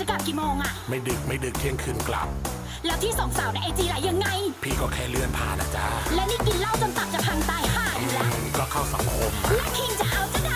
จะกลับกี่โมงอะไม่ดึกไม่ดึกเที่ยงคืนกลับ แล้วที่สองสาวในไอจีไหลยังไง พี่ก็แค่เลื่อนผ่านนะจ๊ะและนี่กินเหล้าจนตับจะพังตายห่าอยู่แล้วก็เข้าสังคมและคิงจะเอาจะได้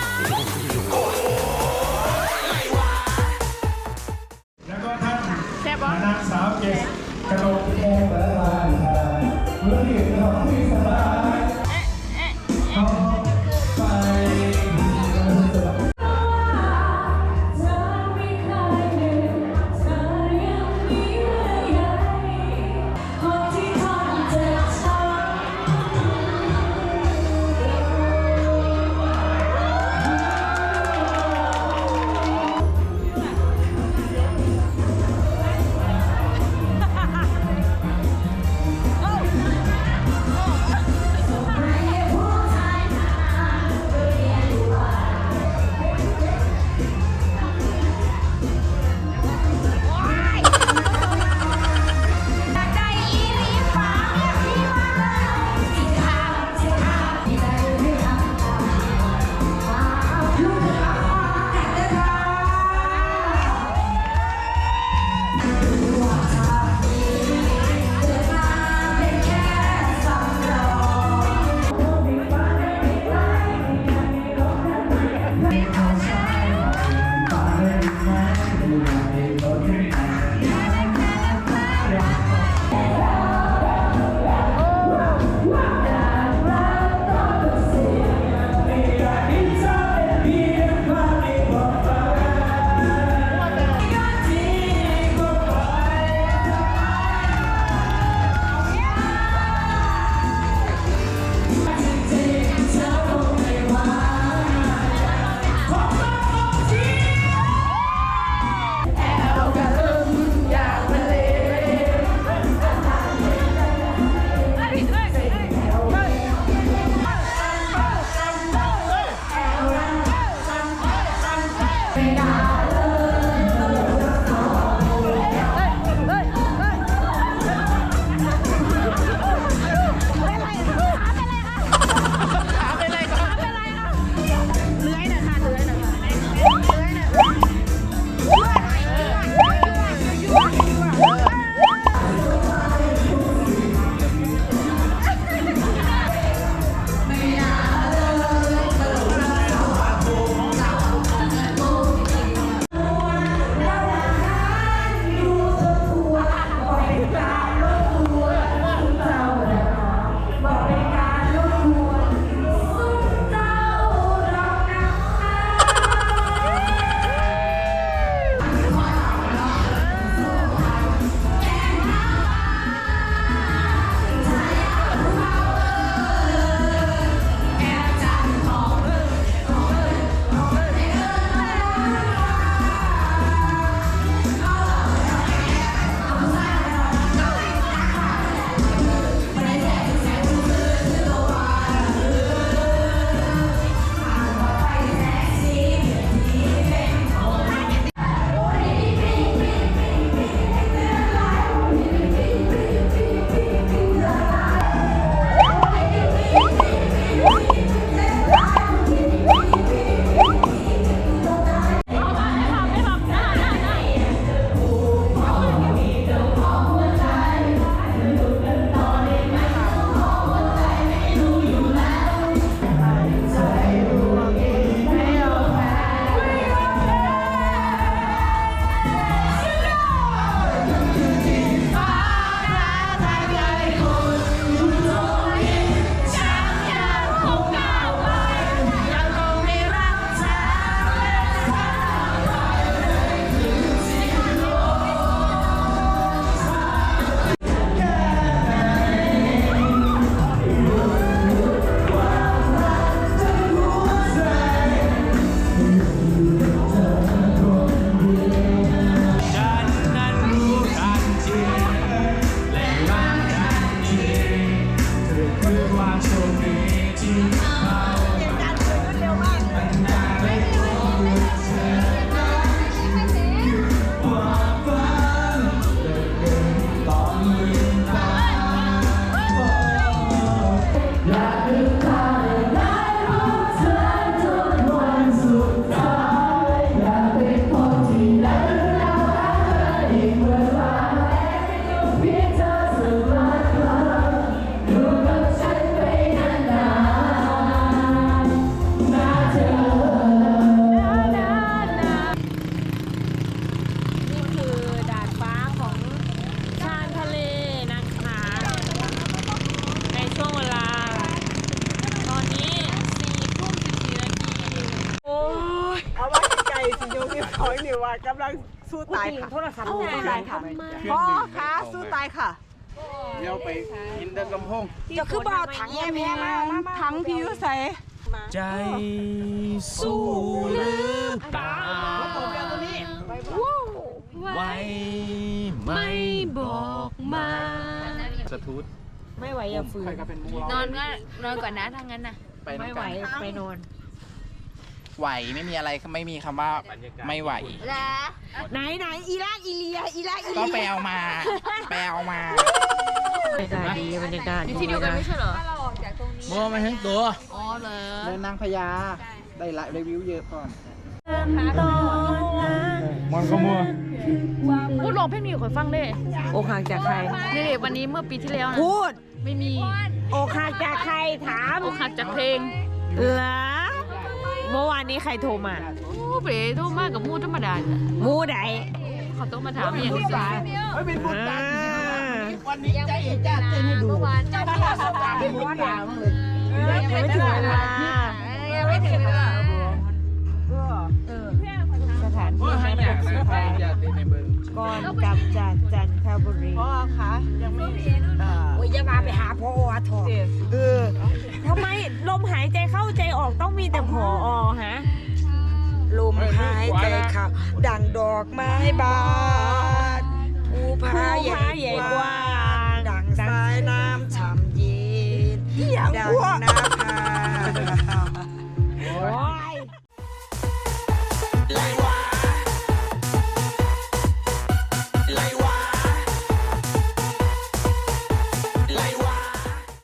ขาเนี่ยว่ากำลังสู้ตายค่ะโทรศัพท์สู้ตายค่ะพ่อคะสู้ตายค่ะเดี๋ยวไปกินเดินลำโพงจะคือบ่าวถังแม่แม่มาถังพี่อยู่ใส่ใจสู้หรือเปล่าไว้ไม่บอกมาสะทุดไม่ไหวอย่าฝืนใครก็เป็นมูนอนก็นอนก่อนนะทางนั้นน่ะไปไม่น้ำไหวกันไปนอน ไหวไม่มีอะไรไม่มีคำว่าไม่ไหว แล้วไหนไหนอีลาอีเลียอีลาอีก็เลีไปยเอามา ไปเอามาบรรยากาศดีบรรยากาศอยู่ที่เดียวกันไม่ใช่เหรอ ถ้าเราออกจากตรงนี้โมมาทั้งตัวอ๋อเหรอ เดินนางพญาได้ละรีวิวเยอะก่อนมันก็มัวพูดลองเพลงนี้ขอยฟังได้อกหักจากใคร นี่วันนี้เมื่อปีที่แล้วนะพูดไม่มีอกหักจากใครถามอกหักจากเพลง เหรอ เมื่อวานนี้ใครโทรมาโอ้เบรโทรมากกับมูธรรมดาเนี่ยมูไหนเขาต้องมาถามอย่างนี้สิอ่ายังไม่ถึงนะเมื่อวานเจ้าพี่สตาร์ยังไม่ถึงเวลายังไม่ถึงเวลาสถานที่นัดพบสุดท้ายอย่าตีในเบิ้งก่อนกลับจา เข้าใจออกต้องมีแต่พอฮะ ลมหายใจเข้าดังดอกไม้บานภูผาผู้ใหญ่พาใหญ่กว้างดังสายน้ำฉ่ำเย็นดังน้